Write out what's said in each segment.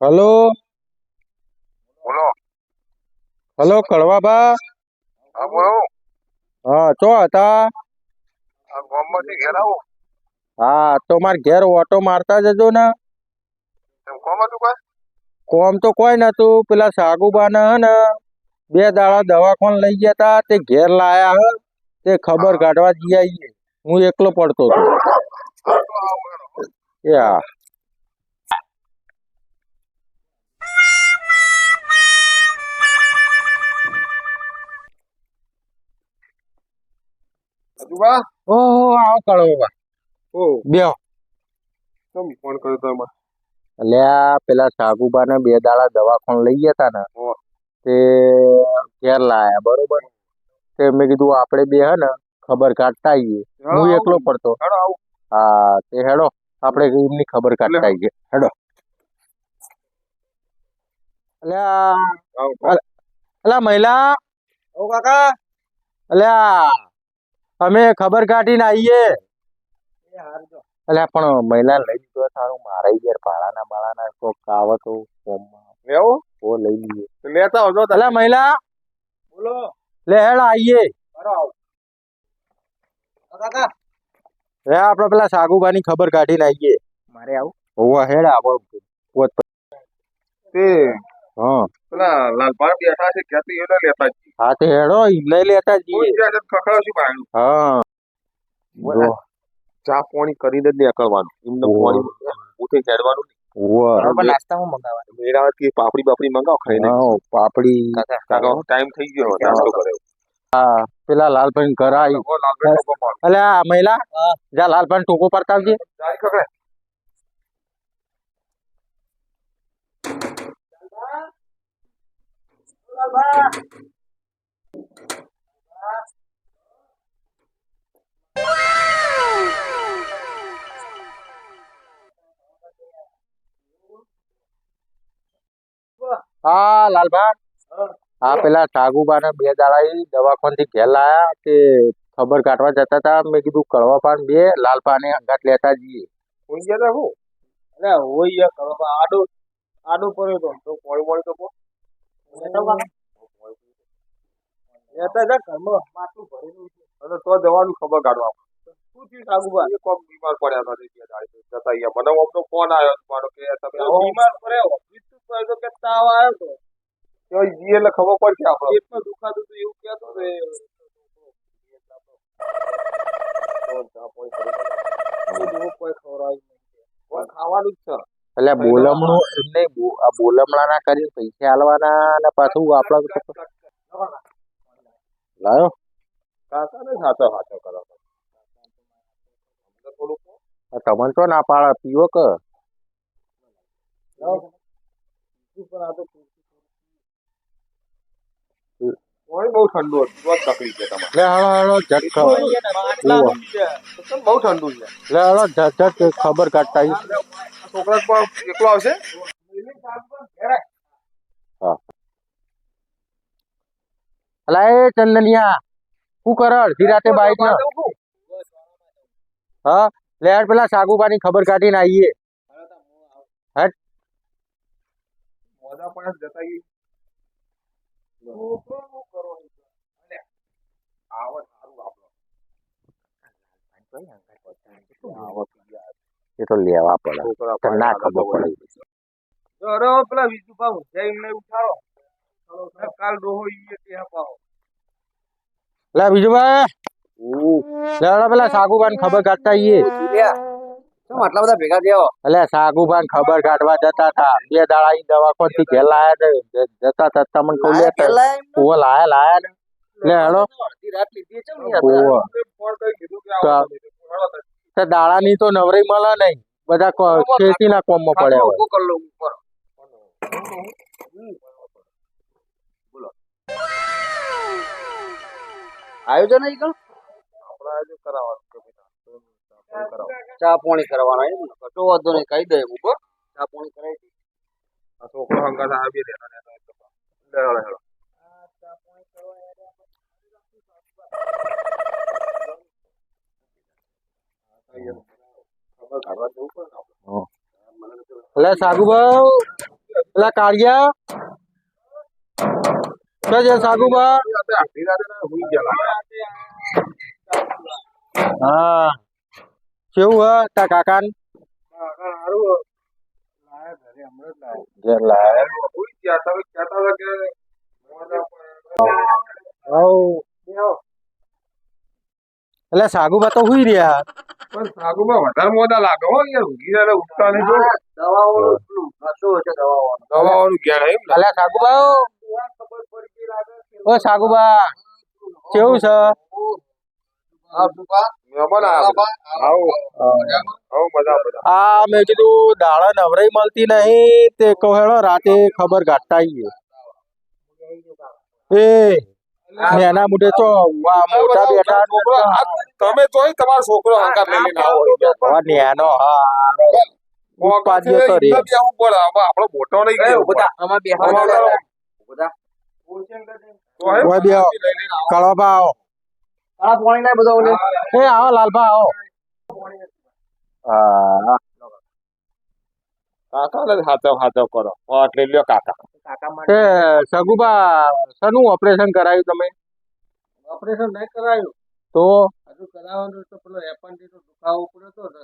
Hello. બોલો. Hello કડવાબા હા બોલો. હા ચો હતા? ગામમાંથી ઘેર આવો. હા તો માર ઘેર ઓટો મારતા જજો ને. કોમ હતું કાંઈ? કોમ તો કોઈ નતું. પેલા સાગુબા ને ને બે દાડા દવાખાન લઈ ગયા તા. તે ઘેર લાયા હે. તે ખબર કાઢવા જઈ આવીએ હું એકલો પડતો હતો. એ હા. આવો કડવાબા ઓ. બેહો. કેમ ફોન કર્યો તો અલ્યા પેલા સાગુબાને બે દાડા દવાખાન લઈ ગયા ને તે ઘેર લાયા બરોબર? તે મેં કીધું આપણે બે હે ને ખબર કાઢતા આવીએ હું એકલો પડતો. હા તે હેડો આપણે એમની ખબર કાઢતા આવીએ હેડો. અલ્યા અલ્યા મહિલા? ઓ કાકા. અલ્યા અમે ખબર કાઢીને આવીએ. એટલે પણ મહિલા લઈ લીધો સારું. મારા યાર ભાડાના ભાડાના કોક આવે તો ફોર્મમાં. લેવું ઓ લઈ લઈએ. લેતા હોજો એટલે મહિલા. બોલો. લે હેડ આવીએ. કાકા. રે આપણે પેલા સાગુબાની ખબર કાઢીને આવીએ. મારે આવું. હોવા હેડ આવો. પોત તે હા. પેલા લાલપાળ બેઠા છે ક્યાંથી એને લેતા જઈએ? હા તે હેડો એમને લેતા જઈએ. ત્યાં ખખડાવ ભાઈ. હા. ચા પાણી કરીને જ નીકળવાનું એમને. પાણી ઉઠી ચડવાનું હોવે. બરોબર નાસ્તા હું મંગાવવાનું. મેળાથી પાપડી બાપડી મંગાવ ખાઈને. હા, પાપડી. કાકા ટાઈમ થઈ ગયો નાસ્તો કરે હા પેલા લાલભાઈ ઘર આવી અલ્યા આ મહિલા જા લાલભાઈ ટોકો પર આવજે ચારી ખખડે હા લાલભાઈ હા પેલા સાગુબાને બે દાડા ઈ દવાખાનથી ઘેર લાયા તે ખબર કાઢવા જતા હતા મેં કીધું કડવા પાન બે લાલ પાને અંગાત લેતા જઈએ કોઈ ગયા તા હું અરે હોય યાર કરો આડો આડો પડ્યો તો તો પોણી મોણી તો લેતા જા ઘરમાં. માટલું ભરેલું છે. અને તો જવાનું ખબર કાઢવા શું થયું બીમાર પડ્યા હતા તે બે દાડે જતા અહીંયા. મને ફોન આવ્યો મારો કે તમે બીમાર પડ્યો તો કે તાવ આવ્યો તો ત્યાં જઈએ એટલે ખબર પડશે આપણે. પેટમાં દુખાતું હતું એવું કહેતો તો કોઈ ખાવાનું જ છે. એટલે બોલમણું એમને બો- આ બોલમણા ના કરી પૈસા આલવાના અને પાછું આપડા લાયો? કાકાને સાચો સાચો કરો. તમને તો ના પાડે પીવો કે? બહુ ઠંડુ હતું બહુ તકલીફ છે તમારે. લે માટલાનું છે. કેમ બહુ ઠંડુ છે. લે ઝટ ખબર કાઢતા છોકરા પણ એકલો આવશે? અલા એ ચંદનિયા શું કરે અડધી રાતે બાઈક ના હા લે હેડ પેલા સાગુબાની ખબર કાઢીને આવીએ. એ તો લેવા પડે. ના ખબર પડે. પેલા વિજુભાઈ ને ઉઠાડો. કાલ ડોહો ઈએ લે બીજું ભાઈ. પેલા સાગુબાની ખબર કાઢતા આવીએ કેમ આટલા બધા ભેગા થયા એટલે સાગુબાન ખબર કાઢવા જતા હતા. બે દાડા ઈ દવાખાનથી ઘેર લાયા ને જતા હતા તમને કહું લેતા ઓવો લાયા લાયા ને લે હેડો. અડધી રાત લીધી છે ને ઓવો ફોન કરી કીધું કે તો- આવો નવરી મળે નહીં. બધા ખેતી ના કોમમાં પડ્યા હોય. ઉપર. આયોજન આવી ગયું આપણે આજે કરાવવાનું. ચા પાણી કરવાના એમ કશો વાંધો નહીં કહી દે ઉપર ચા પાણી કરાવી દે આ છોકરો હંગાથ આવી રહેતા ને એટલે. લે હેડો, હેડો. ખબર કાઢવા જવું પડે ને આપણે. એટલે સાગુભાઈ પેલા કાળિયા છે સાગુબા ના. હા. કેવું હે તા કાકા ઘેર એટલે સાગુબા તો હુઈ રહ્યા. પણ સાગુમાં વધારે મોઢા લાગે હો યાર ઊંઘી એટલે ઉઠતા નહીં જો દવાઓનું. જ્ઞાન એમ ને? એટલે સાગુબા ઓ સાગુબા કેવું છે? આ મેં કીધું દાડા નવરાઈ મળતી નહીં તે કહો હેડો રાતે ખબર ગાંઠતા આવીએ એ એના મુઢે તો વા મોટા છોકરો તમે જોઈ તમારો છોકરો હંકાર લઈ લઈને આવો નેનો હા ઉપાધિઓ તો રે. એમને બી આવું પડે. હવે આપણો મોટો નહીં ગયો. અમારો તો હે, ઓય બી આવો. લઈ પાણી આવો. બધો ઓલે. એ આવો લાલભા આવો. હા. કાકાને જ હાથો હાથો કરો. એટલે લ્યો કાકા. એ સગુબા શનું ઓપરેશન કરાયું તમે? ઓપરેશન નહીં કરાયું. તો? હજુ કરાવવાનું તો પેલો એપન્ડિસ નો દુખાવો પડ્યો હતો ને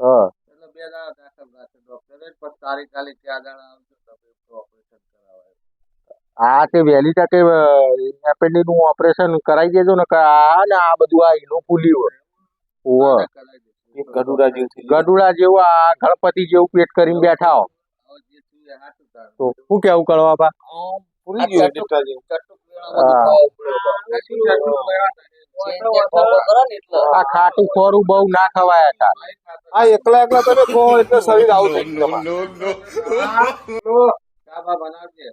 હા. એટલે બે દાડા દાખલ રાખે ડોક્ટરે પછી તારીખ ખાલી ત્યાં દાડા આવજો. આ તે વહેલી તકે એપેન્ડિકનું ઓપરેશન કરાવી દેજો ને આ ને આ બધું આ એનું ફૂલ્યું હોય. ઓવ ગડુડા જેવું ગડુડા જેવું આ ગણપતિ જેવું પેટ કરીને બેઠા હો. તો શું કેવું કરવા બા ગયું જેવું. આ ખાટું ખોરું બહુ ના ખવાય હતા આ એકલા એકલા તમે ખો એટલે શરીર આવું થઈ ગયું તમારું. ચા બા બનાવજે.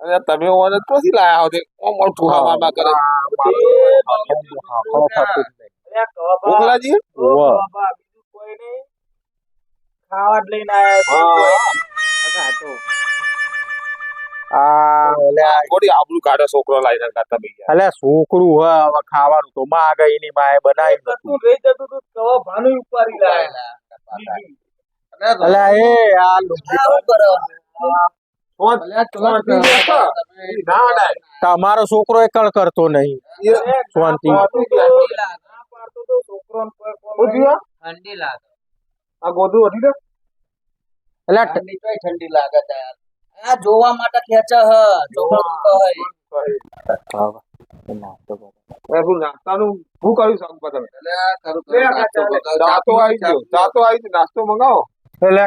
અને તમે ઓને ક્યાંથી લાયા હોતે કોમ ઓમ ઠુહા કરે. ઓગલાજી ઓવ. બીજું કોઈ નહીં. ખાવા લઈને આયા હા. આ અલ્યા થોડી કાઢે છોકરો લાઈને કાઢતા બી અલ્યા છોકરું હે હવે ખાવાનું તો માં ગઈ ની માએ બનાવી તું રહી જતું તું કવા ભાનું ઉપાડી લાયેલા અલ્યા એ આ લુગડી હતા. તમારો છોકરો એ કરતો નહીં? શાંતિ. તો? ઠંડી લાગે. આ ગોધું વધી એટલે ઠંડી તોય ઠંડી લાગે છે યાર. આ જોવા માટે ખેંચે હ. જોવા તો તો નાસ્તો મંગાવો. એટલે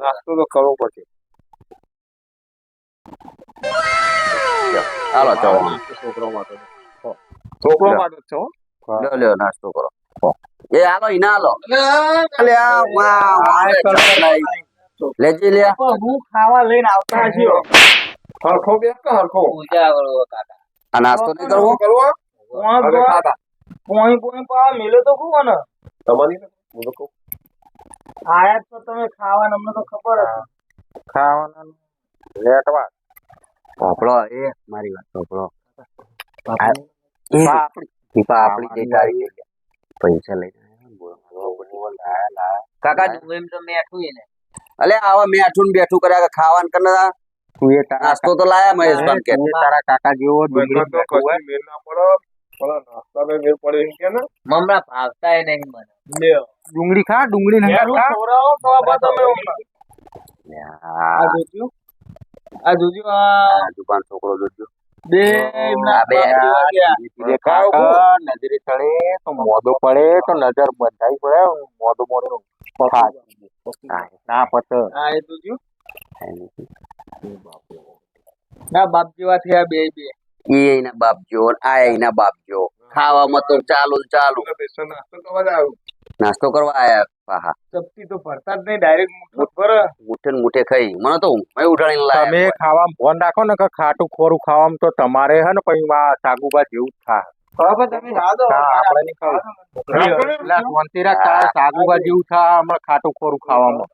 નાસ્તો તો કરવો પડશે. હાલો છોકરો માટે છોકરો માટે જ લ્યો લ્યો નાસ્તો કરો. એ હાલો ઈના હાલો. લેજી લે હું ખાવા લઈને આવતા છીએ હરખો બે હરખો પૂજા કરો કાકા. આ નાસ્તો નહીં કરવો? પોઈ પોઈ પા મેલો તો કોણ ને તમારી હું તો કહું. આયા તો તમે ખાવા અમને તો ખબર હતી. ખાવાના લેટવા પોપડો એ મારી વાત પોપડો. પાપડી પીપા જે તારી પૈસા લઈને. કાકા તો મેઠું એને. અલે આવા મેઠું ને બેઠું કર્યા કે ખાવાનું કરના તું એ તારા નાસ્તો તો લાયા મહેશ કે. તારા કાકા જેવો ડુંગળી મેળ ના પડે. પણ નાસ્તાનો મેળ પડે કે ને? મમરા ભાવતા એ નહીં મને. ડુંગળી ખા ડુંગળી નહીં ખા. આ આ જોજો. આ જોજો આ દુકાન છોકરો જોજો. બે આ બે નજરે ચડે તો મોદો પડે તો નજર બંધાઈ પડે મોદો મોદો ના પત. આ એ જોજો. ના બાપ જેવા થયા બે બે. એના બાપ જો આ એના બાપ જો. ખાવામાં તો ચાલુ ને ચાલુ. નાસ્તો કરવા આવ્યો. નાસ્તો કરવા આયા. પાહા ચપટી તો ભરતા જ નહીં ડાયરેક્ટ મુઠ ભર મુઠે ને મુઠે ખાઈ. મને તો મેં ઉઠાડીને તમે લાયા ખાવામાં ફોન રાખો ને કે ખાટું ખોરું ખાવામાં તો તમારે હે ને પછી આ સાગુબા જેવું જ થાય. તમે સાગુબા જેવું થાય હમણાં ખાટું ખોરું ખાવામાં.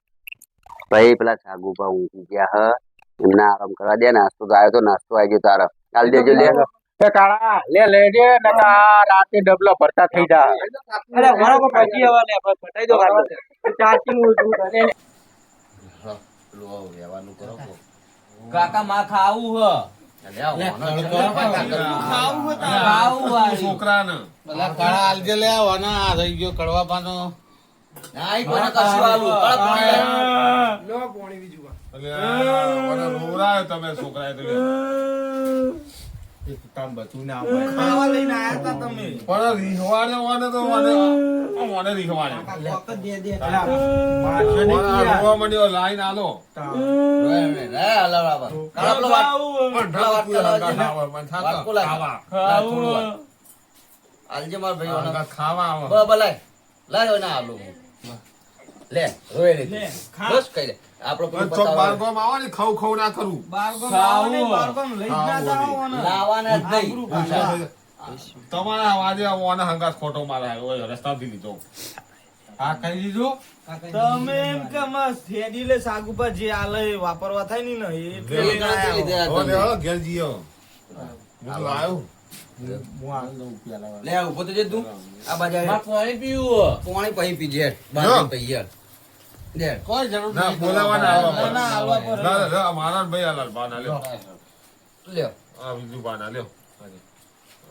ભાઈ પેલા સાગુબા ઊંઘી ગયા હ. એમને આરામ કરવા દે નાસ્તો તો આવ્યો તો નાસ્તો આવી ગયો તારા. કાલ દેજો લે. એ કાળા લે લેજે નકા રાતે ડબલો ભરતા થઈ જા. અરે બરાબર પછી હવે લે આપણે દો કાઢો ચાર્જિંગ ઓછું કરે ને. કાકા માં ખાવું હ. છોકરાને. કશું આલું. કળા પાણી લે. લો પોણી બીજું વા. એટલે આ. મને રોવરાયો તમે છોકરાએ તો લે. ખાવા લઈને આયા તા તમે. પણ રીહવાડે ઓને તો ઓને ઓને રીહવાડે. રોવા માંડ્યો લાઈન આલો? ખાવા. લાય. આલું. લે રોય લે બસ કઈ લે આપણો પેલું પણ ચોક પતાવો. બારગામ આવે ને ખવ. લઈ ના જાવ લાવાના જ નહીં. તમારા અવાજે ઓને હંગાસ ખોટો મારા ઓય રસ્તાથી લીધો. હા કહી દીધું? તમે એમ કે અમાર શેરડી લે ઉપર જે આલે વાપરવા થાયની ને એટલે હો, ઘેર જીઓ હું. લાયો લે. ઊભો તો જે તું. આ બાજુ પાણી પીવું પાણી પછી પીજે. બાજુ પીજે કોઈ જરૂર ના બોલાવાના આવવા ના, ના, આવવા પડે. પડે. ના, ના, મારા ભાઈ આલાલ બાના લ્યો. લ્યો. આ બીજું બાના લ્યો.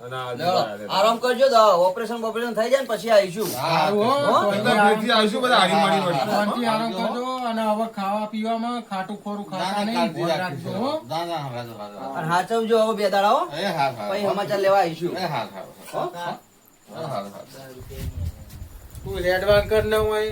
અને આ લ્યો. બાના લ્યો. આરામ કરજો તો ઓપરેશન ઓપરેશન થઈ જાય ને પછી આવીશું. આવીશું બધા હારી મારી આરામ કરજો અને હવે ખાવા પીવામાં ખાટું ખોરું ખાતા નહીં રાખજો. હાચવજો હવે બે દાડા હો પછી સમાચાર લેવા આવીશું. હો? એડવાન્સ કર ને હોય?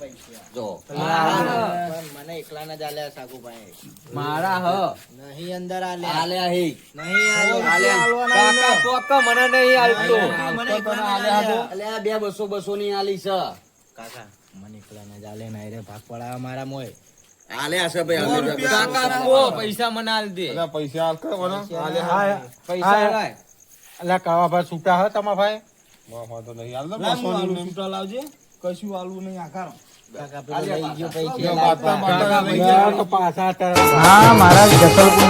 જા, મને એકલાના જ આલ્યા મારા હ. નહીં અંદર આલ્યા. આલ્યા હી. નહીં આલ્યા. આલ્યા. કાકા, મને નહીં આલતો. મને આલ્યા. અલ્યા બે બસો બસો ની આલી છે. કાકા મને એકલાના જ આલે ના રે. ભાગ પડાવા મારા મોય. આલ્યા છે ભાઈ કાકા આપો પૈસા મને આલ દે. પૈસા આલ કે મને? આલે, પૈસા હા. અલ્યા કાવા ભાઈ છૂટા હ તમારા ભાઈ? વાહ, તો નહીં આલ દે, બસોની ને. છૂટા લાવજે. કશું આલવું નહીં આકારો હા મારા જસલપુરના